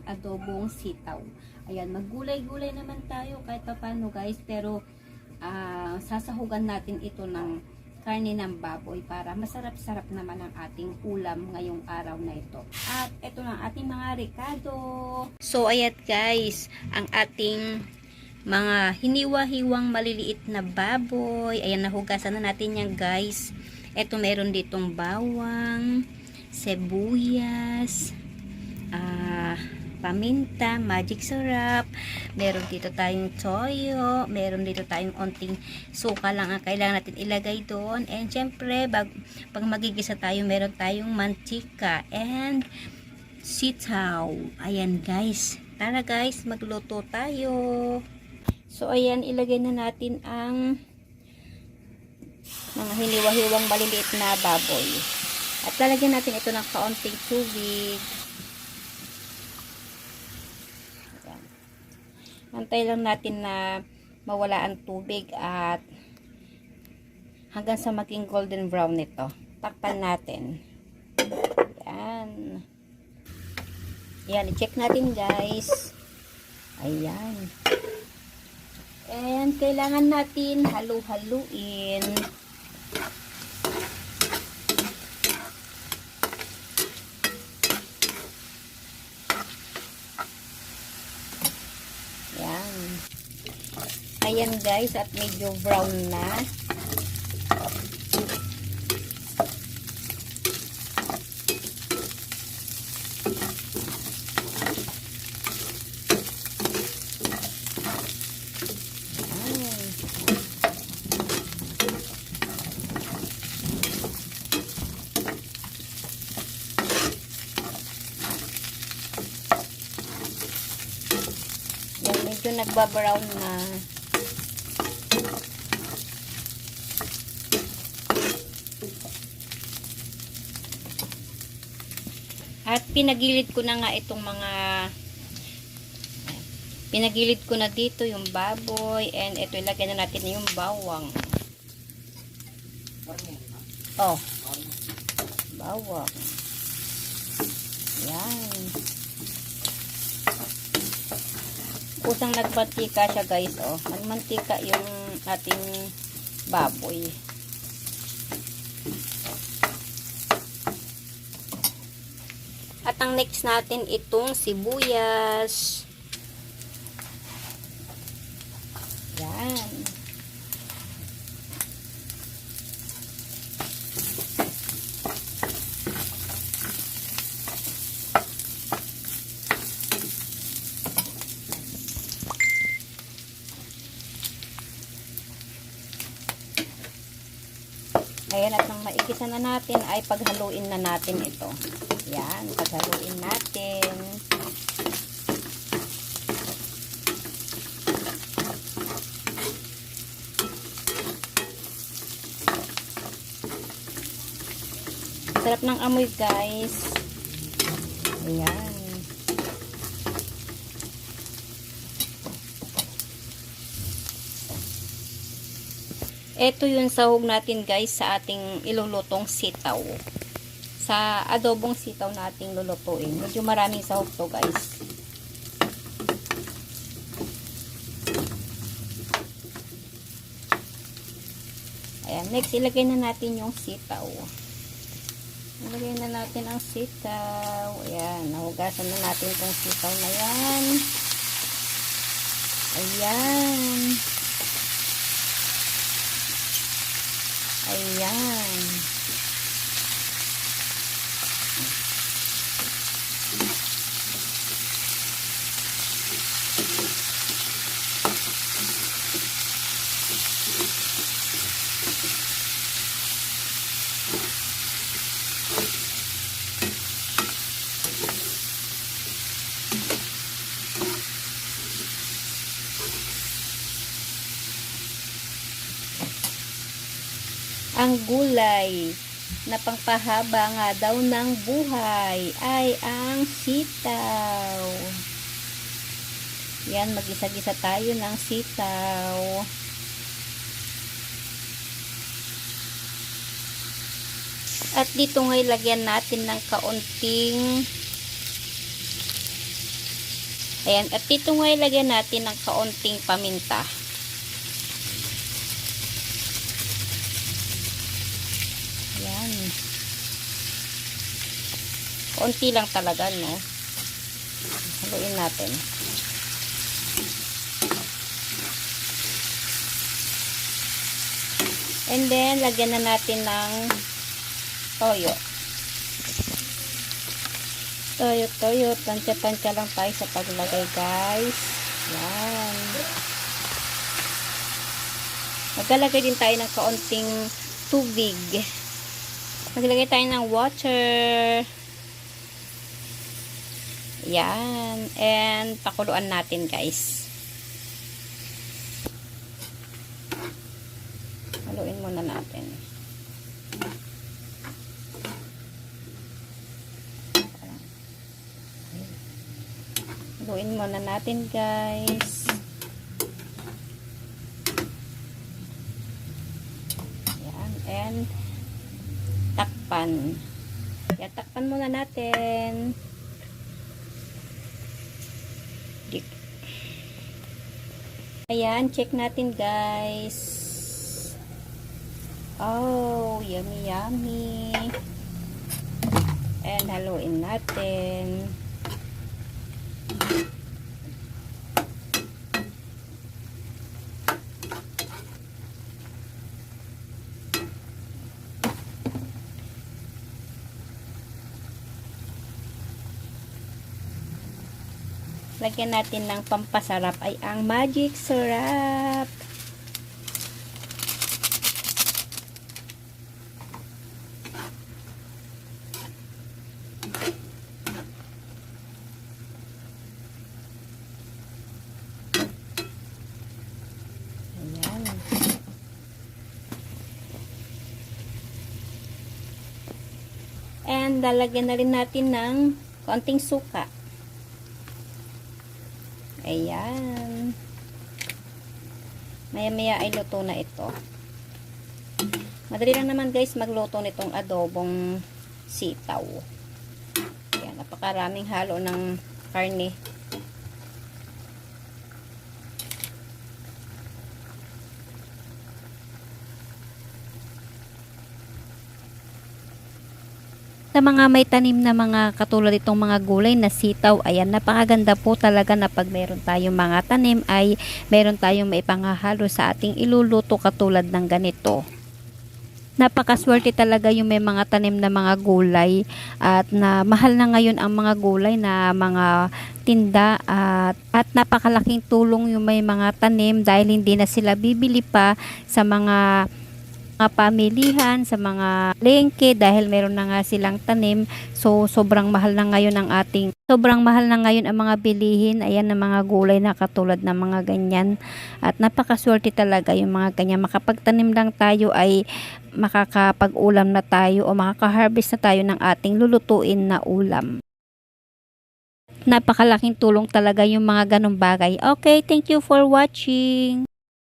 ating adobong sitaw. Ayan, maggulay-gulay naman tayo kahit pa paano guys, pero ah, sasahugan natin ito ng karne ng baboy para masarap-sarap naman ang ating ulam ngayong araw na ito. At ito na ang ating mga rekado. So ayat guys, ang ating mga hiniwa-hiwang maliliit na baboy. Ayan, nahugasan na natin yan guys. Ito meron ditong bawang, sibuyas, ah, paminta, magic syrup, meron dito tayong toyo, meron dito tayong onting suka lang ang kailangan natin ilagay doon. And syempre, bag, pag magigisa tayo, meron tayong mantika and sitaw. Ayan guys. Tara guys, magluto tayo. So ayan, ilagay na natin ang mga hiniwa-hiwang maliliit na baboy. At lalagyan natin ito ng kaunting tubig. Antay lang natin na mawala ang tubig at hanggang sa maging golden brown nito. Takpan natin. Ayan. Ayan, i-check natin guys. Ayan. And kailangan natin halu-haluin. Ayan. Ayan guys, at medyo brown na. Medyo nagbabrown na. At pinagilid ko na nga itong mga pinagilid ko na dito yung baboy and ito ilagay na natin yung bawang. Oh. Bawang. Yan. kusang nagmantika siya guys oh nagmantika yung ating baboy ang next natin itong sibuyas yan Ayan, at nang maikisa na natin ay paghaluin na natin ito. Yan, paghaluin natin. Sarap ng amoy guys. Ayan. Ito yung sahog natin guys sa ating ilulutong sitaw. Sa adobong sitaw nating lulutuin. Medyo maraming sahog to guys. Ayan, next ilagay na natin yung sitaw. Ilagay na natin ang sitaw. Ayan, nahugasan na natin itong sitaw na yan. Ayan. Ayan. Ang gulay na pangpahaba nga daw ng buhay ay ang sitaw. Yan, magisa-gisa tayo ng sitaw. At dito ngay lagyan natin ng kaunting Ayan, at dito nga ilagyan natin ng kaunting paminta. Ayan. Kaunti lang talaga, no? Haluin natin. And then, lagyan na natin ng toyo. Toyo, toyo. Tansya-tansya lang tayo sa paglagay, guys. Yan. Maglalagay din tayo ng kaunting tubig. Maglagay tayo ng water. Yan. And, pakuluan natin, guys. Haluin muna natin. Haluin muna natin, guys. Yan. And, takpan. Yan, takpan muna natin. Ayan, check natin, guys. Oh, yummy, yummy. And haluin natin. Lagyan natin ng pampasarap ay ang magic syrup. Ayan. And lalagyan na rin natin ng konting suka. Ayan. Maya-maya ay luto na ito. Madali lang naman guys magluto nitong adobong sitaw. Ayan, napakaraming halo ng karne. Sa mga may tanim na mga katulad itong mga gulay na sitaw, ayan, napakaganda po talaga na pag meron tayong mga tanim ay meron tayong maipangahalo sa ating iluluto katulad ng ganito. Napakaswerte talaga yung may mga tanim na mga gulay at na mahal na ngayon ang mga gulay na mga tinda at, at napakalaking tulong yung may mga tanim dahil hindi na sila bibili pa sa mga mga pamilihan, sa mga lengke dahil meron na nga silang tanim. So sobrang mahal na ngayon ang ating sobrang mahal na ngayon ang mga bilihin. Ayan ng mga gulay na katulad ng mga ganyan. At napakaswerte talaga yung mga ganyan. Makapagtanim lang tayo ay makakapag-ulam na tayo o makaka-harvest na tayo ng ating lulutuin na ulam. Napakalaking tulong talaga yung mga ganong bagay. Okay, thank you for watching.